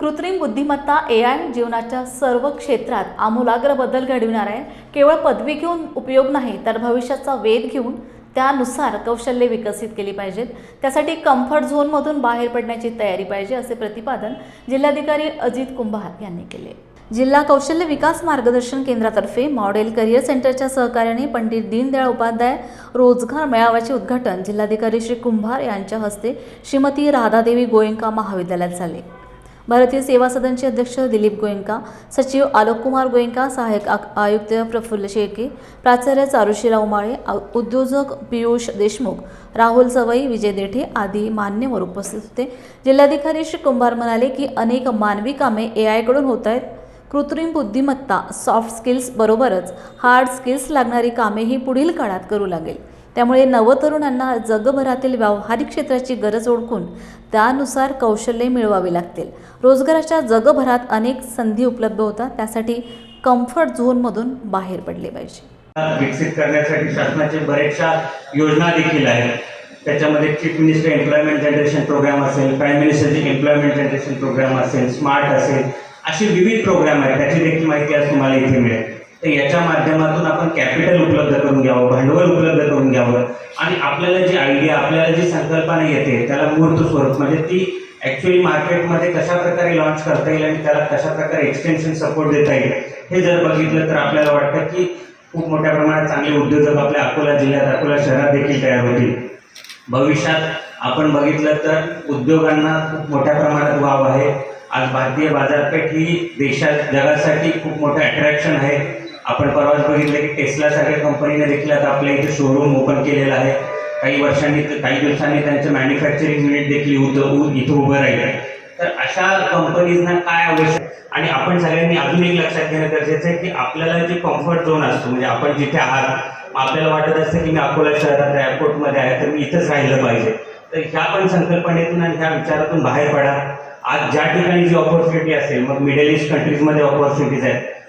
कृत्रिम बुद्धिमत्ता ए आय जीवनाच्या सर्व क्षेत्रात आमूलाग्र बदल घडविणार आहे. केवळ पदवी घेऊन उपयोग नाही तर भविष्याचा वेध घेऊन त्यानुसार कौशल्ये विकसित केली पाहिजेत. त्यासाठी कम्फर्ट झोनमधून बाहेर पडण्याची तयारी पाहिजे असे प्रतिपादन जिल्हाधिकारी अजित कुंभार यांनी केले. जिल्हा कौशल्य विकास मार्गदर्शन केंद्रातर्फे मॉडेल करिअर सेंटरच्या सहकार्याने पंडित दीनदयाळ उपाध्याय रोजगार मेळाव्याचे उद्घाटन जिल्हाधिकारी श्री कुंभार यांच्या हस्ते श्रीमती राधादेवी गोयंका महाविद्यालयात झाले. भारतीय सेवा सदनचे अध्यक्ष दिलीप गोयंका सचिव आलोक कुमार गोयंका सहाय्यक आयुक्त प्रफुल्ल शेळके प्राचार्य चारुशीला उमाळे उद्योजक पियुष देशमुख राहुल सवई विजय देठे आदी मान्यवर उपस्थित होते. जिल्हाधिकारी श्री कुंभार म्हणाले की अनेक मानवी कामे ए आयकडून होत आहेत कृत्रिम बुद्धिमत्ता सॉफ्ट स्किल्स बरोबरच हार्ड स्किल्स लागणारी कामेही पुढील काळात करू लागेल. त्यामुळे नवतरुणांना जगभरातील व्यावहारिक क्षेत्राची गरज ओळखून त्यानुसार कौशल्ये मिळवावी लागतील. रोजगाराच्या जगभरात अनेक संधी उपलब्ध होतात. त्यासाठी कम्फर्ट झोनमधून बाहेर पडले पाहिजे. विकसित करण्यासाठी शासनाचे बरेचशा योजना देखील आहेत. त्याच्यामध्ये chief minister employment generation program असेल प्राईम मिनिस्टरची एम्प्लॉयमेंट जनरेशन प्रोग्राम असेल स्मार्ट असेल असे विविध प्रोग्राम आहेत. त्याची देखील माहिती आज तुम्हाला इथे मिळेल. तर याच्या माध्यमातून आपण कॅपिटल उपलब्ध करून घ्यावं भांडवल उपलब्ध करून घ्यावं. आणि आपल्याला जी आयडिया आपल्याला जी संकल्पना येते त्याला मूर्त स्वरूप म्हणजे ती ॲक्च्युली मार्केटमध्ये कशा प्रकारे लॉन्च करता येईल आणि त्याला कशा प्रकारे एक्सटेन्शन सपोर्ट देता येईल हे जर बघितलं तर आपल्याला वाटतं की खूप मोठ्या प्रमाणात चांगले उद्योजक आपल्या अकोला जिल्ह्यात अकोला शहरात देखील तयार होतील. भविष्यात आपण बघितलं तर उद्योगांना खूप मोठ्या प्रमाणात वाव आहे. आज भारतीय बाजारपेठ ही देशात जगासाठी खूप मोठं अट्रॅक्शन आहे. आपण परवाच बघितलं की टेस्ला सारख्या कंपनीने देखील आता आपल्या इथे शोरूम ओपन केलेलं आहे. काही वर्षांनी काही दिवसांनी त्यांचं मॅन्युफॅक्चरिंग युनिट देखील उद- उ- इथं उभं राहिलं तर अशा कंपनीजना काय आवश्यक? आणि आपण सगळ्यांनी अजून एक लक्षात घेणं गरजेचं आहे की आपल्याला जे कम्फर्ट झोन असतो म्हणजे आपण जिथे आहात आपल्याला वाटत असतं की मी अकोला शहरात एअरपोर्टमध्ये आहे तर मी इथंच राहिलं पाहिजे. तर ह्या पण संकल्पनेतून आणि ह्या विचारातून बाहेर पडा. आज ज्या ठिकाणी जी ऑपॉर्च्युनिटी असेल मग मिडल ईस्ट कंट्रीजमध्ये ऑपॉर्च्युनिटीज आहेत.